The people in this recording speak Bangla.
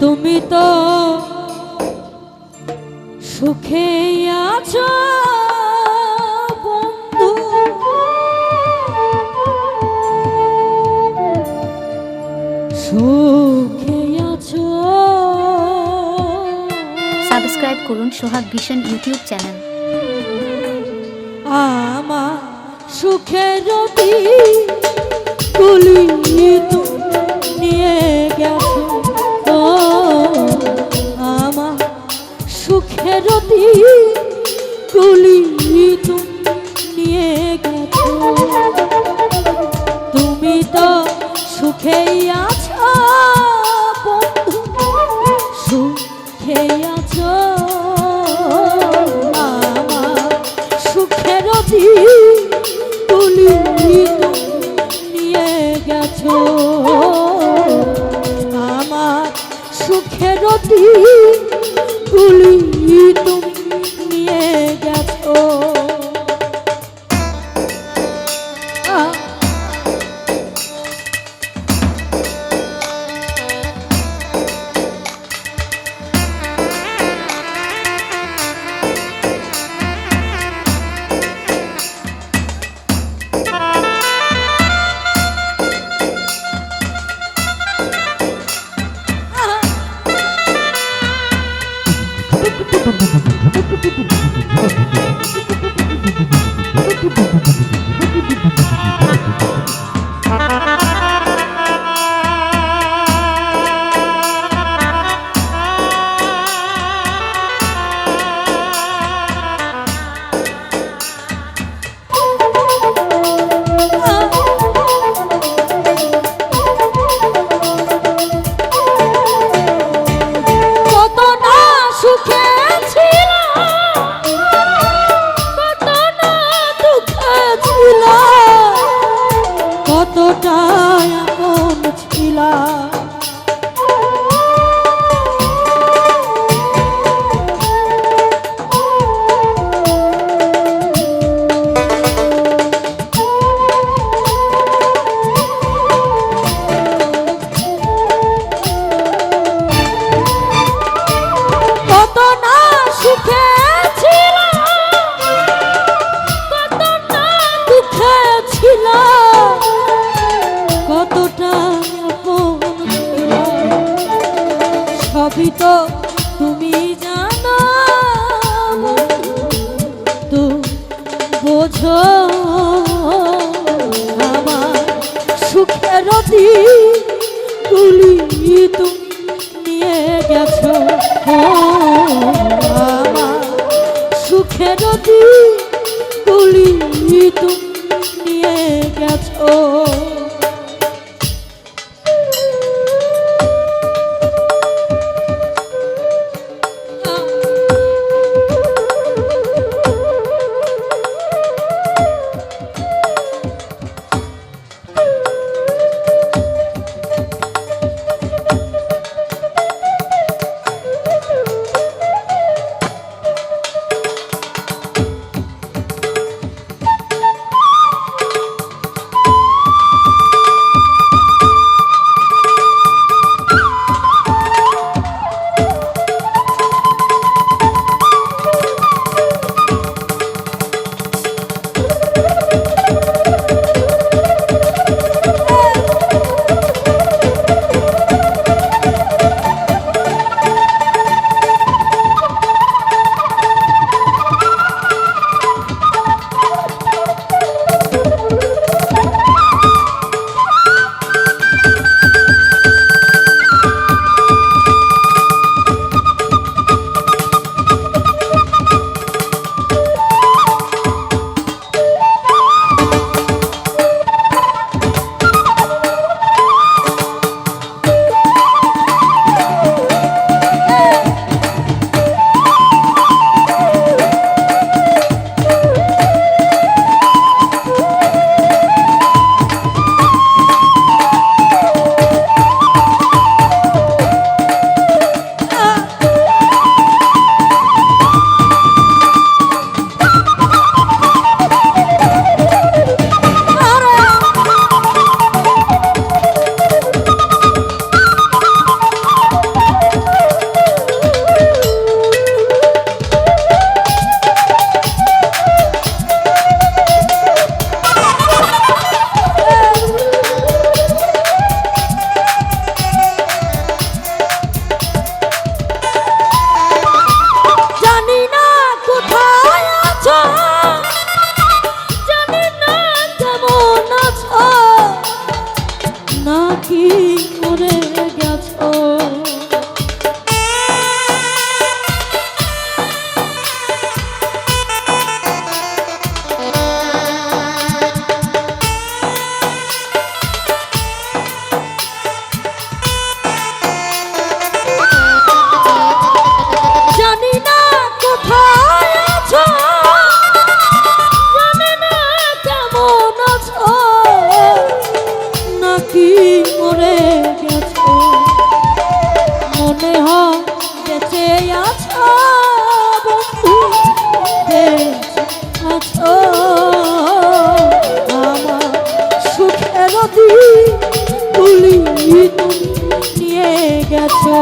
তুমি তো সুখে আছো বন্ধু। সুখে সাবস্ক্রাইব করুন সোহাগ ভীষণ ইউটিউব চ্যানেল। আমা সুখের রবি কুলি নিয়ে গেল। ফেরতি গুলি তুমি নিয়ে গেছ। do do do সুখের তুলি তুমি 와! কি মরে গেছো। মনে হয় বেঁচে আছো বন্ধু আছো। আমার সুখের তুলি তুমি নিয়ে গেছো।